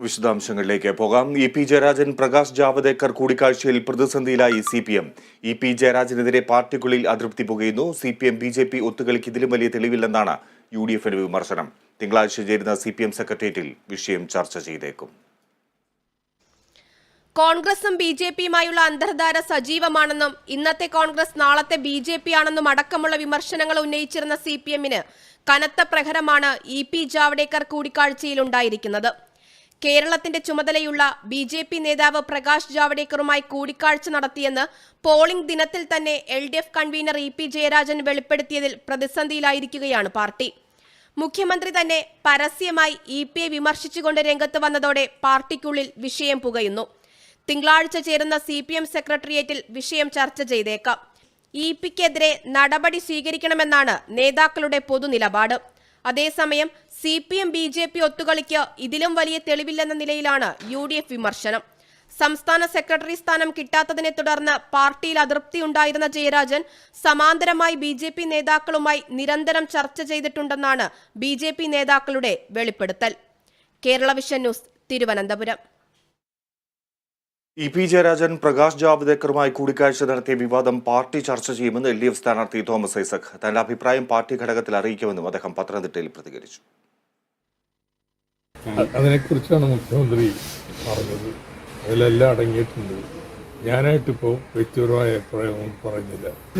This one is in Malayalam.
വിശദാംശങ്ങളിലേക്ക് പോകാം. ഇ പി ജയരാജൻ പ്രകാശ് ജാവദേക്കർ കൂടിക്കാഴ്ചയിൽ പ്രതിസന്ധിയിലായി C P M. E P ജയരാജനെതിരെ പാർട്ടിക്കുള്ളിൽ അതൃപ്തി പുകയുന്നു. C P M B J P ഒത്തുകളിക്ക് ഇതിലും വലിയ തെളിവില്ലെന്നാണ് യു ഡി എഫിന്റെ വിമർശനം. തിങ്കളാഴ്ച ചേരുന്ന സി പി എം സെക്രട്ടേറിയറ്റിൽ വിഷയം ചർച്ച ചെയ്തേക്കും. കോൺഗ്രസും ബി ജെ പിയുമായുള്ള അന്തർധാര സജീവമാണെന്നും ഇന്നത്തെ കോൺഗ്രസ് നാളത്തെ ബി ജെ പി ആണെന്നും അടക്കമുള്ള വിമർശനങ്ങൾ ഉന്നയിച്ചിരുന്ന സി പി എമ്മിന് കനത്ത പ്രഹരമാണ് ഇ പി ജാവ്ഡേക്കർ കൂടിക്കാഴ്ചയിലുണ്ടായിരിക്കുന്നത്. കേരളത്തിന്റെ ചുമതലയുള്ള ബി ജെ പി നേതാവ് പ്രകാശ് ജാവ്ഡേക്കറുമായി കൂടിക്കാഴ്ച നടത്തിയെന്ന് പോളിംഗ് ദിനത്തിൽ തന്നെ L D F convener E P Jayarajan വെളിപ്പെടുത്തിയതിൽ പ്രതിസന്ധിയിലായിരിക്കുകയാണ് പാർട്ടി. മുഖ്യമന്ത്രി തന്നെ പരസ്യമായി ഇ പിയെ വിമർശിച്ചുകൊണ്ട് രംഗത്ത് വന്നതോടെ പാർട്ടിക്കുള്ളിൽ വിഷയം പുകയുന്നു. തിങ്കളാഴ്ച ചേരുന്ന സി പി എം സെക്രട്ടേറിയറ്റിൽ വിഷയം ചർച്ച ചെയ്തേക്കാം. ഇ പിക്കെതിരെ നടപടി സ്വീകരിക്കണമെന്നാണ് നേതാക്കളുടെ പൊതുനിലപാട്. അതേസമയം C P M B J P ഒത്തുകളിക്ക് ഇതിലും വലിയ തെളിവില്ലെന്ന നിലയിലാണ് യു ഡി എഫ് വിമർശനം. സംസ്ഥാന സെക്രട്ടറി സ്ഥാനം കിട്ടാത്തതിനെ തുടർന്ന് പാർട്ടിയിൽ അതൃപ്തി ഉണ്ടായിരുന്ന ജയരാജൻ സമാന്തരമായി ബി ജെ പി നേതാക്കളുമായി നിരന്തരം ചർച്ച ചെയ്തിട്ടുണ്ടെന്നാണ് ബി ജെ പി നേതാക്കളുടെ വെളിപ്പെടുത്തൽ. Kerala vision news Thiruvananthapuram. E P Jayarajan Prakash ജാവ്ദേക്കറുമായി കൂടിക്കാഴ്ച നടത്തിയ വിവാദം പാർട്ടി ചർച്ച ചെയ്യുമെന്ന് എൽ ഡി എഫ് സ്ഥാനാർത്ഥി തോമസ് ഐസക്. തന്റെ അഭിപ്രായം പാർട്ടി ഘടകത്തിൽ അറിയിക്കുമെന്നും അദ്ദേഹം പത്തനംതിട്ടയിൽ പ്രതികരിച്ചു. അതിനെക്കുറിച്ചാണ് മുഖ്യമന്ത്രി പറഞ്ഞത്. അതിലെല്ലാം അടങ്ങിയിട്ടുണ്ട്. ഞാനായിട്ടിപ്പോൾ വ്യക്തിപരമായ അഭിപ്രായമൊന്നും പറയുന്നില്ല.